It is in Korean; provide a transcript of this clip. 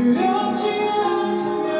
두렵지 않으면